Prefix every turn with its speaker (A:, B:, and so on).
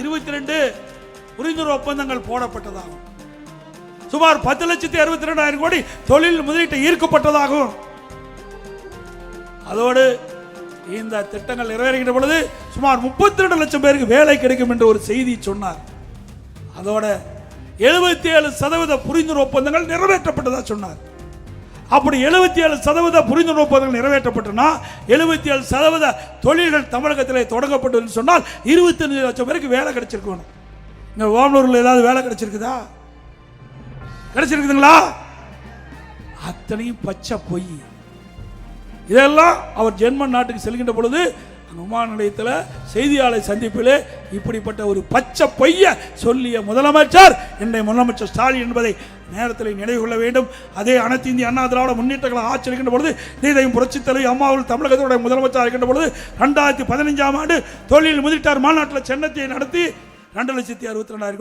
A: இருபத்தி ரெண்டு புரிந்துணர்வு ஒப்பந்தங்கள் போடப்பட்டதாகும். சுமார் பத்து லட்சத்தி அறுபத்தி ரெண்டாயிரம் கோடி தொழில் முதலீட்டு ஈர்க்கப்பட்டதாகும். அதோடு இந்த திட்டங்கள் நிறைவேறுகின்ற பொழுது சுமார் முப்பத்தி ரெண்டு லட்சம் பேருக்கு வேலை கிடைக்கும் என்று ஒரு செய்தி சொன்னார். அதோட எழுபத்தி ஏழு சதவீத புரிந்துணர்வு ஒப்பந்தங்கள் நிறைவேற்றப்பட்டதாக சொன்னார். அப்படி எழுபத்தி ஏழு சதவீத புரிந்துணர்வு பதவிகள் நிறைவேற்றப்பட்டனா எழுபத்தி ஏழு சதவீத தொழில்கள் தமிழகத்தில் தொடங்கப்பட்டதுன்னு சொன்னால் இருபத்தஞ்சு லட்சம் பேருக்கு வேலை கிடைச்சிருக்கணும். இங்கே ஓமலூரில் ஏதாவது வேலை கிடைச்சிருக்குதா? கிடைச்சிருக்குதுங்களா? அத்தனையும் பச்சை பொய். இதெல்லாம் அவர் ஜெர்மன் நாட்டுக்கு செல்கின்ற பொழுது விமான நிலையத்தில் செய்தியாளர் சந்திப்பிலே இப்படிப்பட்ட ஒரு பச்சை பொய்ய சொல்லிய முதலமைச்சர் இன்றைய முதலமைச்சர் ஸ்டாலின் என்பதை நேரத்தில் நினைவு கொள்ள வேண்டும். அதே அனைத்து இந்திய அண்ணா திராவிட முன்னேற்றங்களை ஆட்சி இருக்கின்ற பொழுது நீதையும் புரட்சித் தலைவி அம்மாவில் தமிழகத்தோட முதலமைச்சர் இருக்கின்ற பொழுது ரெண்டாயிரத்தி பதினஞ்சாம் ஆண்டு தொழில் முதலீட்டார் மாநாட்டில் சென்னத்தை நடத்தி ரெண்டு லட்சத்தி அறுபத்தி ரெண்டாயிரம்